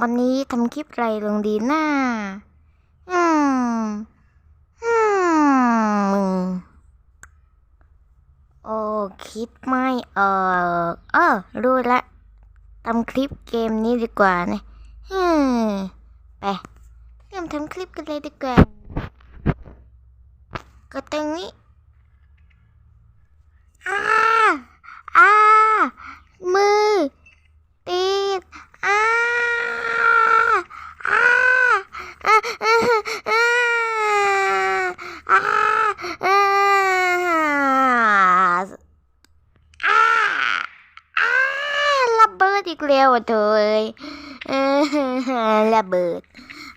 วันนี้ทำคลิปอะไรลงดีน่าอืมอืมโอ้คิดไม่เออเออรู้ละทำคลิปเกมนี้ดีกว่านะฮึไปเริ่มทำคลิปกันเลยดีกว่าก็ตรงนี้ กแล้วอะเถอเอ้ยเออระเบิด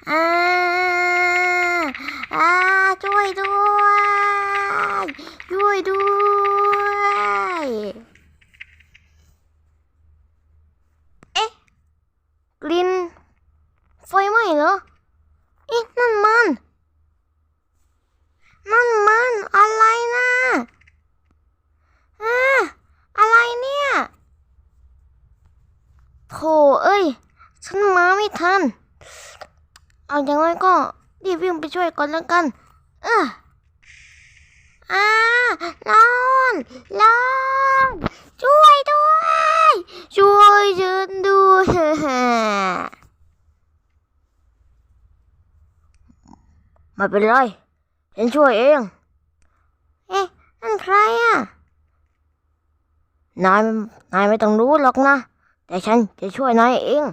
อ้าอ้าช่วยด้วย ช่วยด้วยเอ๊ะกลิ่นไฟไหม้เหรอเอ๊ะนั่นมัน นั่นมันอะไรนะอะอะไรเนี่ย โถเอ้ย ฉันมาไม่ทัน เอาอย่างไรก็รีบวิ่งไปช่วยก่อนแล้วกัน เอออ่าร้อนร้อนช่วยด้วย ช่วยฉันด้วยไม่เป็นไรฉันช่วยเอง เอ๊ะนั่นใครอะ นาย นายไม่ต้องรู้หรอกนะ แต่ฉันจะช่วยนายเอง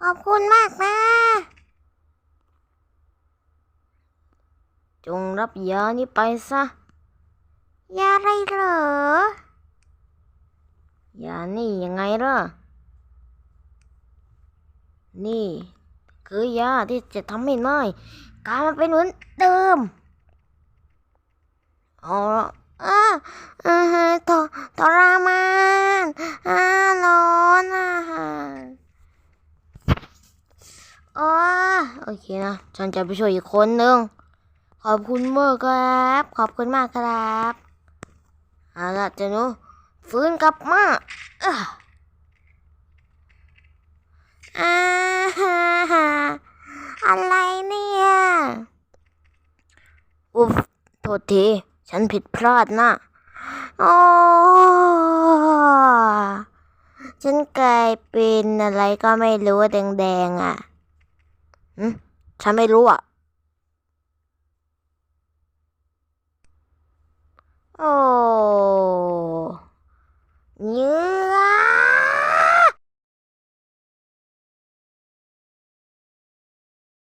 ขอบคุณมากนะจงรับยานี้ไปซะ ยาอะไรเหรอยานี่ยังไงล่ะ นี่ คือยาที่จะทำให้นายกลายมาเป็นเหมือนเดิมเอาละอ่าอ่าฮะทรทรมานอ่าร้อนอะ อ๋อโอเคนะ ฉันจะไปช่วยอีกคนนึง ขอบคุณมากครับ ขอบคุณมากครับเอาละเจนูฟื้นกลับมาอะอ่าฮ่าฮ่าอะไรเนี่ย อุ๊บโทษที ฉันผิดพลาดนะโอ้ฉันกลายเป็นอะไรก็ไม่รู้แดงๆอะ ฉันไม่รู้อะ